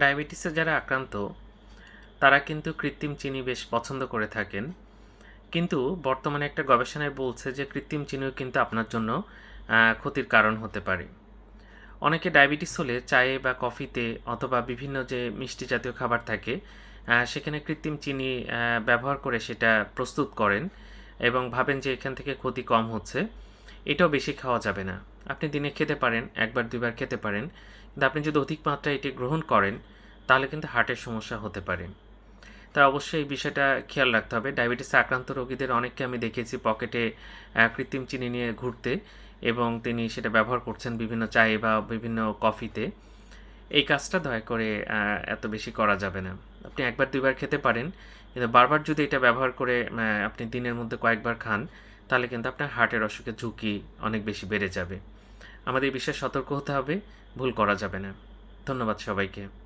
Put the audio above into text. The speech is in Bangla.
ডায়াবেটিসে যারা আক্রান্ত, তারা কিন্তু কৃত্রিম চিনি বেশ পছন্দ করে থাকেন। কিন্তু বর্তমানে একটা গবেষণায় বলছে যে কৃত্রিম চিনিও কিন্তু আপনার জন্য ক্ষতির কারণ হতে পারে। অনেকে ডায়াবেটিস হলে চায়ে বা কফিতে অথবা বিভিন্ন যে মিষ্টি জাতীয় খাবার থাকে সেখানে কৃত্রিম চিনি ব্যবহার করে সেটা প্রস্তুত করেন এবং ভাবেন যে এখান থেকে ক্ষতি কম হচ্ছে। এটাও বেশি খাওয়া যাবে না। আপনি দিনে খেতে পারেন, একবার, দুইবার খেতে পারেন। কিন্তু আপনি যদি অধিক মাত্রায় এটি গ্রহণ করেন, তাহলে কিন্তু হার্টের সমস্যা হতে পারে। তাই অবশ্যই এই বিষয়টা খেয়াল রাখতে হবে। ডায়াবেটিসে আক্রান্ত রোগীদের অনেককে আমি দেখেছি পকেটে কৃত্রিম চিনি নিয়ে ঘুরতে এবং তিনি সেটা ব্যবহার করছেন বিভিন্ন চায়ে বা বিভিন্ন কফিতে। এই কাজটা দয়া করে এত বেশি করা যাবে না। আপনি একবার, দুইবার খেতে পারেন। কিন্তু বারবার যদি এটা ব্যবহার করে আপনি দিনের মধ্যে কয়েকবার খান, তাহলে কিন্তু আপনার হার্টের অসুখের ঝুঁকি অনেক বেশি বেড়ে যাবে। আমাদের বিশ্বাস সতর্ক হতে হবে ভুল করা যাবে না। ধন্যবাদ সবাইকে।